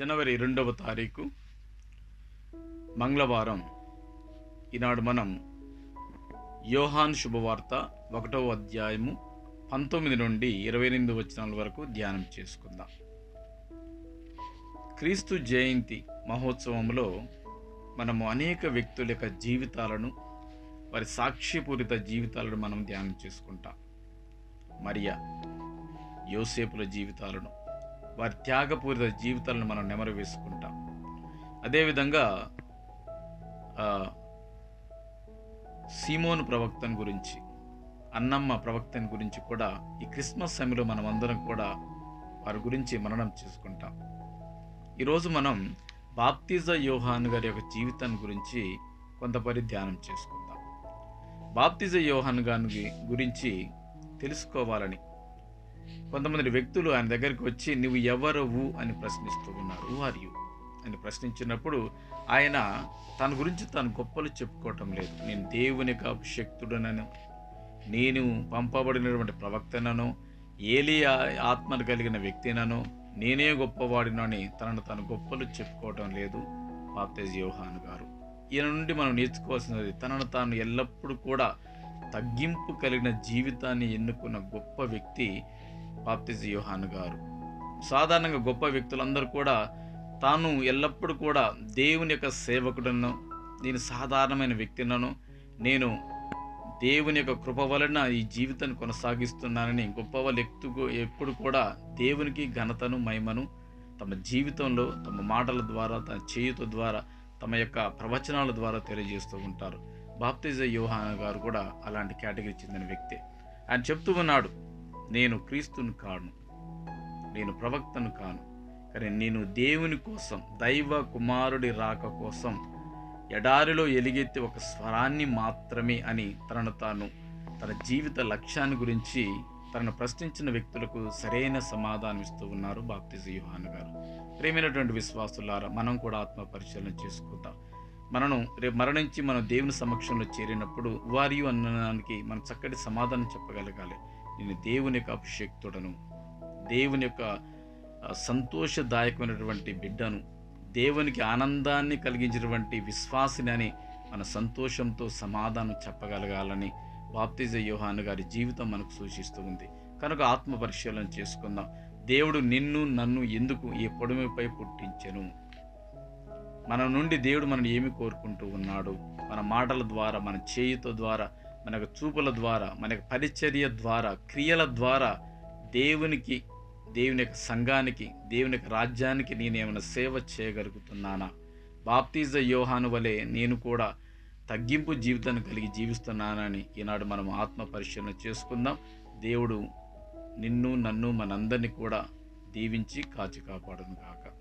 జనవరి రెండవ తారీఖు మంగళవారం ఈనాడు మనం యోహాన్ శుభవార్త ఒకటవ అధ్యాయము పంతొమ్మిది నుండి ఇరవై ఎనిమిది వచనాల వరకు ధ్యానం చేసుకుందాం. క్రీస్తు జయంతి మహోత్సవంలో మనము అనేక వ్యక్తుల యొక్క జీవితాలను వారి సాక్ష్యపూరిత జీవితాలను మనం ధ్యానం చేసుకుంటాం. మరియా యోసేపుల జీవితాలను వారి త్యాగపూరిత జీవితాలను మనం నెమరు వేసుకుంటాం. అదేవిధంగా సీమోను ప్రవక్తను గురించి అన్నమ్మ ప్రవక్తని గురించి కూడా ఈ క్రిస్మస్ సమయంలో మనం అందరం కూడా వారి గురించి మననం చేసుకుంటాం. ఈరోజు మనం బాప్తిజ యోహాన్ గారి యొక్క జీవితాన్ని గురించి కొంతపరి ధ్యానం చేసుకుందాం. బాప్తిజ యోహాన్ గారి గురించి తెలుసుకోవాలని కొంతమంది వ్యక్తులు ఆయన దగ్గరికి వచ్చి నువ్వు ఎవరవు? అని ప్రశ్నిస్తూ ఉన్నారు. హూ ఆర్ యు అని ప్రశ్నించినప్పుడు ఆయన తన గురించి తాను గొప్పలు చెప్పుకోవటం లేదు. నేను దేవుని యొక్క అభిషక్తుడనను నేను పంపబడినటువంటి ప్రవక్తనను. ఏలీ ఆత్మను కలిగిన వ్యక్తినను. నేనే గొప్పవాడినని తనను తన గొప్పలు చెప్పుకోవటం లేదు పాప్తేజ్ యోహాన్ గారు. ఈయన నుండి మనం నేర్చుకోవాల్సినది తనను తాను ఎల్లప్పుడూ కూడా తగ్గింపు కలిగిన జీవితాన్ని ఎన్నుకున్న గొప్ప వ్యక్తి బాప్తిజ యోహాను గారు. సాధారణంగా గొప్ప వ్యక్తులందరూ కూడా తాను ఎల్లప్పుడూ కూడా దేవుని యొక్క సేవకుడను నేను సాధారణమైన వ్యక్తినను నేను దేవుని యొక్క కృప వలన ఈ జీవితాన్ని కొనసాగిస్తున్నానని గొప్ప వాళ్ళు ఎత్తుకు ఎప్పుడు కూడా దేవునికి ఘనతను మహిమను తమ జీవితంలో తమ మాటల ద్వారా తన చేయుత ద్వారా తమ యొక్క ప్రవచనాల ద్వారా తెలియజేస్తూ ఉంటారు. బాప్తిజ యోహాన్ గారు కూడా అలాంటి కేటగిరీ చెందిన వ్యక్తే. ఆయన చెప్తూ ఉన్నాడు నేను క్రీస్తుని కాను నేను ప్రవక్తను కాను కానీ నేను దేవుని కోసం దైవ కుమారుడి రాక కోసం ఎడారిలో ఎలిగెత్తి ఒక స్వరాన్ని మాత్రమే అని తనను తాను తన జీవిత లక్ష్యాన్ని గురించి తనను ప్రశ్నించిన వ్యక్తులకు సరైన సమాధానం ఇస్తూ ఉన్నారు బాప్తిజ యోహాన్ గారు. ప్రేమైనటువంటి విశ్వాసులారా మనం కూడా ఆత్మ పరిశీలన చేసుకుందాం. మనను రేపు మరణించి మనం దేవుని సమక్షంలో చేరినప్పుడు వారియు అన్నదానికి మనం చక్కటి సమాధానం చెప్పగలగాలి. నేను దేవుని యొక్క అభిషేక్తుడను దేవుని యొక్క సంతోషదాయకమైనటువంటి బిడ్డను దేవునికి ఆనందాన్ని కలిగించినటువంటి విశ్వాసిని అని మన సంతోషంతో సమాధానం చెప్పగలగాలని బాప్తిజ యోహాను గారి జీవితం మనకు సూచిస్తూ ఉంది. కనుక ఆత్మ పరిశీలన చేసుకుందాం. దేవుడు నిన్ను నన్ను ఎందుకు ఈ పొడిమిపై పుట్టించను? మన నుండి దేవుడు మనం ఏమి కోరుకుంటూ ఉన్నాడు? మన మాటల ద్వారా మన చేయుతో ద్వారా మన యొక్క చూపుల ద్వారా మన యొక్క పరిచర్య ద్వారా క్రియల ద్వారా దేవునికి దేవుని యొక్క సంఘానికి దేవుని యొక్క రాజ్యానికి నేను ఏమైనా సేవ చేయగలుగుతున్నానా? బాప్తిజ యోహాను వలె నేను కూడా తగ్గింపు జీవితాన్ని కలిగి జీవిస్తున్నానని ఈనాడు మనం ఆత్మ పరిశీలన చేసుకుందాం. దేవుడు నిన్ను నన్ను మనందరినీ కూడా దీవించి కాచి కాపాడును కాక